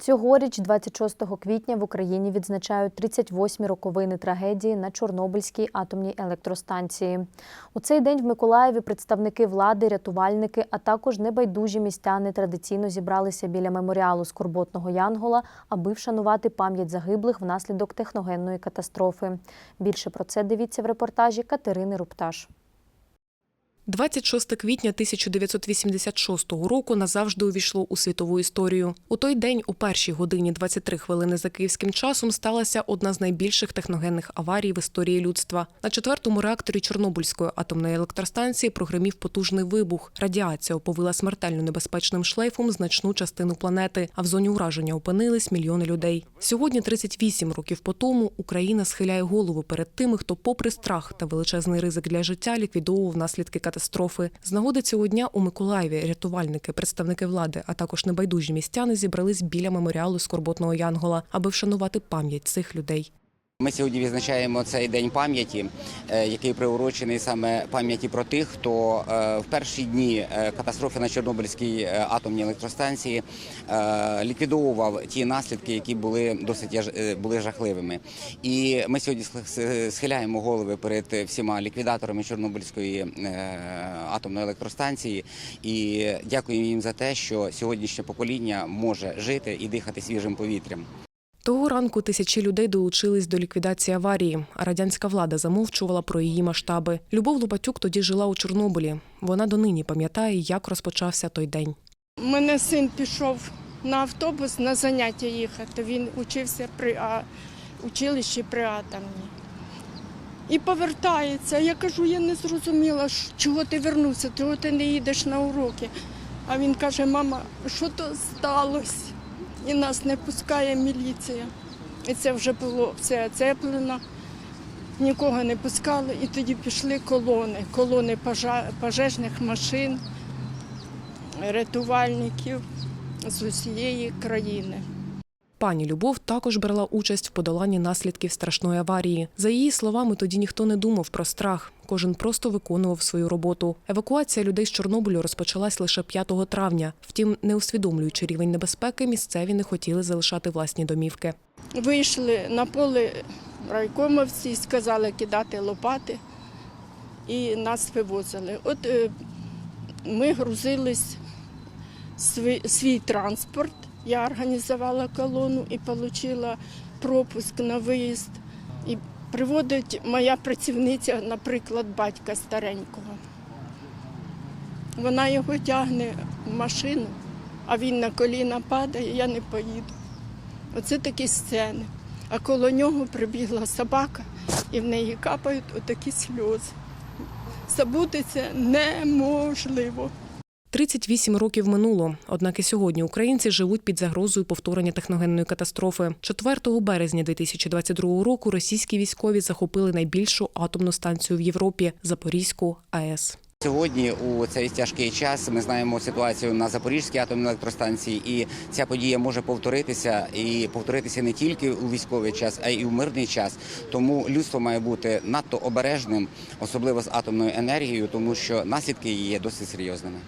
Цьогоріч, 26 квітня, в Україні відзначають 38 роковини трагедії на Чорнобильській атомній електростанції. У цей день в Миколаєві представники влади, рятувальники, а також небайдужі містяни традиційно зібралися біля меморіалу скорботного Янгола, аби вшанувати пам'ять загиблих внаслідок техногенної катастрофи. Більше про це дивіться в репортажі Катерини Рупташ. 26 квітня 1986 року назавжди увійшло у світову історію. У той день, у першій годині 23 хвилини за київським часом, сталася одна з найбільших техногенних аварій в історії людства. На четвертому реакторі Чорнобильської атомної електростанції прогремів потужний вибух. Радіація оповила смертельно небезпечним шлейфом значну частину планети, а в зоні ураження опинились мільйони людей. Сьогодні, 38 років по тому, Україна схиляє голову перед тими, хто, попри страх та величезний ризик для життя, ліквідовував наслідки катастрофи. З нагоди цього дня у Миколаєві рятувальники, представники влади, а також небайдужі містяни зібрались біля меморіалу скорботного Янгола, аби вшанувати пам'ять цих людей. Ми сьогодні відзначаємо цей день пам'яті, е, який приурочений саме пам'яті про тих, хто е, в перші дні е, катастрофи на Чорнобильській атомній електростанції ліквідовував ті наслідки, які були досить були жахливими. І ми сьогодні сх- схиляємо голови перед всіма ліквідаторами Чорнобильської атомної електростанції і дякуємо їм за те, що сьогоднішнє покоління може жити і дихати свіжим повітрям. Того ранку тисячі людей долучились до ліквідації аварії, а радянська влада замовчувала про її масштаби. Любов Лопатюк тоді жила у Чорнобилі. Вона донині пам'ятає, як розпочався той день. У мене син пішов на автобус на заняття їхати. Він учився при а... училищі при атомній. І повертається. Я кажу, я не зрозуміла, чого ти вернувся, чого ти не їдеш на уроки. А він каже, мама, що то сталося? І нас не пускає міліція. І це вже було все оцеплено. Нікого не пускали, і тоді пішли колони, колони пожежних машин рятувальників з усієї країни. Пані Любов також брала участь в подоланні наслідків страшної аварії. За її словами, тоді ніхто не думав про страх. Кожен просто виконував свою роботу. Евакуація людей з Чорнобилю розпочалась лише 5 травня. Втім, не усвідомлюючи рівень небезпеки, місцеві не хотіли залишати власні домівки. Вийшли на поле райкомовці, сказали кидати лопати і нас вивозили. От е, ми грузились свій, свій транспорт. Я організувала колону і отримала пропуск на виїзд. І приводить моя працівниця, наприклад, батька старенького. Вона його тягне в машину, а він на коліна падає, я не поїду. Оце такі сцени. А коло нього прибігла собака, і в неї капають отакі сльози. Забути це неможливо. 38 років минуло. Однак і сьогодні українці живуть під загрозою повторення техногенної катастрофи. 4 березня 2022 року російські військові захопили найбільшу атомну станцію в Європі Запорізьку АЕС. Сьогодні у цей тяжкий час ми знаємо ситуацію на Запорізькій атомній електростанції, і ця подія може повторитися і повторитися не тільки у військовий час, а й у мирний час. Тому людство має бути надто обережним, особливо з атомною енергією, тому що наслідки її є досить серйозними.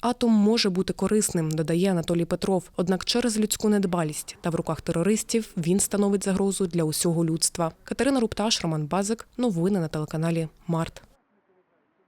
Атом може бути корисним, додає Анатолій Петров. Однак через людську недбалість та в руках терористів він становить загрозу для усього людства. Катерина Рупташ, Роман Базик. Новини на телеканалі Март.